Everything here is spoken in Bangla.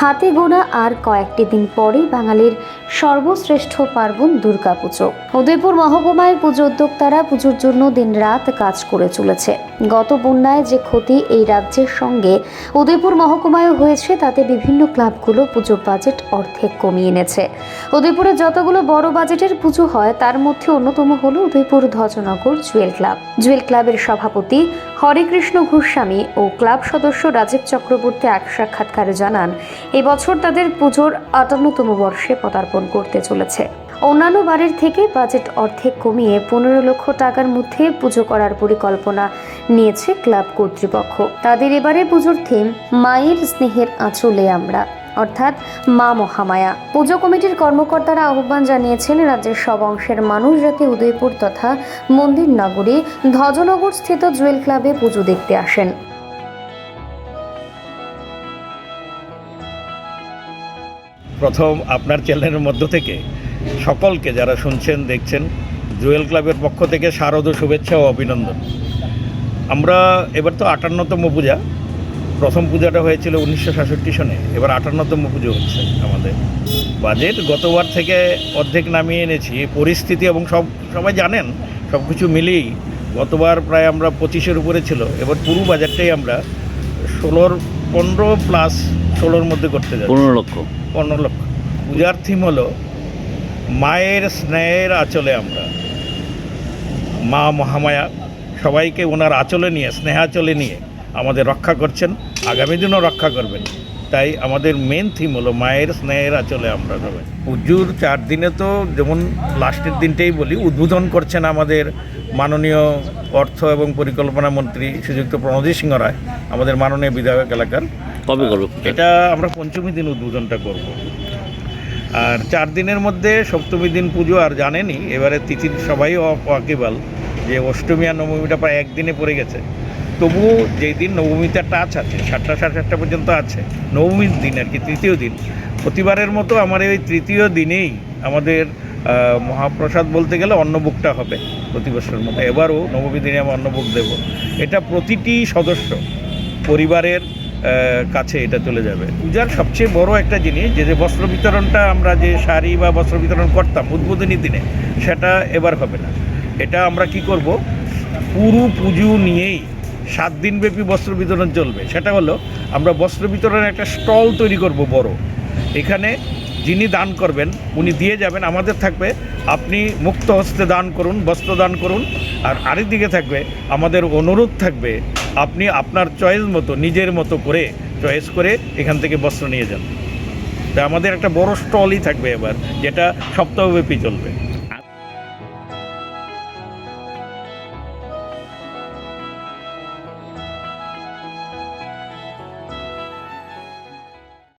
হাতে গোনা আর কয়েকটি দিন পরেই বাঙালির সর্বশ্রেষ্ঠ পার্বণ দুর্গাপুজো। উদয়পুর মহকুমায় পুজো উদ্যোক্তারা পুজোর জন্য দিনরাত কাজ করে চলেছে। গত বন্যায় যে ক্ষতি এই রাজ্যের সঙ্গে উদয়পুর মহকুমায় হয়েছে, তাতে বিভিন্ন ক্লাবগুলো পুজো বাজেট অর্ধেক কমিয়ে এনেছে। উদয়পুরে যতগুলো বড় বাজেটের পুজো হয়, তার মধ্যে অন্যতম হল Udaipur Dhwajanagar Jewel club. Jewel ক্লাবের সভাপতি হরেকৃষ্ণ ঘোস্বামী ও ক্লাব সদস্য রাজীব চক্রবর্তী এক সাক্ষাৎকারে জানান, এবছর তাদের পুজোর আটান্নতম বর্ষে পদার্পণ করতে চলেছে। অন্যান্য বারের থেকে বাজেট অর্ধেক কমিয়ে পনেরো লক্ষ টাকার মধ্যে পুজো করার পরিকল্পনা নিয়েছে ক্লাব কর্তৃপক্ষ। তাদের এবারে পুজোর থিম মায়ের স্নেহের আঁচলে আমরা, অর্থাৎ মা মহামায়া। পুজো কমিটির কর্মকর্তারা আহ্বান জানিয়েছেন, রাজ্যের সব অংশের মানুষ যাতে উদয়পুর তথা মন্দির নগরী, ধ্বজনগর স্থিত জুয়েল ক্লাবে পুজো দেখতে আসেন। প্রথম আপনার চ্যানেলের মধ্য থেকে সকলকে যারা শুনছেন, দেখছেন, জুয়েল ক্লাবের পক্ষ থেকে শারদ শুভেচ্ছা ও অভিনন্দন। আমরা এবার তো আটান্নতম পূজা। প্রথম পূজাটা হয়েছিল উনিশশো সাতষট্টি সনে। এবার আটান্নতম পুজো হচ্ছে আমাদের। বাজেট গতবার থেকে অর্ধেক নামিয়ে এনেছি। পরিস্থিতি এবং সব সবাই জানেন, সব কিছু মিলিয়েই গতবার প্রায় আমরা পঁচিশের উপরে ছিল। এবার পুরো বাজারটাই আমরা ষোলোর পনেরো প্লাস ষোলোর মধ্যে করতে যাচ্ছি। পনেরো লক্ষ। পনেরো লক্ষ। পূজার থিম হলো মায়ের স্নেহের আঁচলে আমরা। মা মহামায়া সবাইকে ওনার আঁচলে নিয়ে স্নেহাচলে নিয়ে আমাদের রক্ষা করছেন আগামী দিনও রক্ষা করবেন। তাই আমাদের মেন থিম হলো মায়ের স্নেহের আঁচলে আমরা সবাই পুজোর চার দিনে তো যেমন লাস্টের দিনটাই বলি উদ্বোধন করছেন আমাদের মাননীয় অর্থ এবং পরিকল্পনা মন্ত্রী শ্রীযুক্ত প্রণজিৎ সিংহ রায় আমাদের মাননীয় বিধায়ক এলাকার। কবে করবে? এটা আমরা পঞ্চমী দিন উদ্বোধনটা করব। আর চার দিনের মধ্যে সপ্তমী দিন পুজো আর জানেনি এবারে তিথির সবাই ওয়াকিবাল যে অষ্টমী আর নবমীটা প্রায় একদিনে পড়ে গেছে। তবু যেই দিন নবমীতে টাচ আছে সাতটা সাড়ে সাতটা পর্যন্ত আছে নবমীর দিন আর কি তৃতীয় দিন। প্রতিবারের মতো আমার এই তৃতীয় দিনেই আমাদের মহাপ্রসাদ বলতে গেলে অন্নভোগটা হবে প্রতি বছরের মতো। এবারও নবমী দিনে আমি অন্নভোগ দেব। এটা প্রতিটি সদস্য পরিবারের কাছে এটা চলে যাবে। পূজার সবচেয়ে বড় একটা জিনিস, যে যে বস্ত্র বিতরণটা আমরা যে শাড়ি বা বস্ত্র বিতরণ করতাম উদ্বোধনী দিনে, সেটা এবার হবে না। এটা আমরা কি করব? পুরো পুজো নিয়েই সাত দিনব্যাপী বস্ত্র বিতরণ চলবে। সেটা হলো, আমরা বস্ত্র বিতরণের একটা স্টল তৈরি করব বড়। এখানে যিনি দান করবেন, উনি দিয়ে যাবেন, আমাদের থাকবে, আপনি মুক্ত হস্তে দান করুন, বস্ত্র দান করুন, আর আরেক দিকে থাকবে, আমাদের অনুরোধ থাকবে, আপনি আপনার চয়েস মতো, নিজের মতো করে, চয়েস করে এখান থেকে বস্ত্র নিয়ে যান। তা আমাদের একটা বড় স্টলই থাকবে এবার, যেটা সপ্তাহব্যাপী চলবে।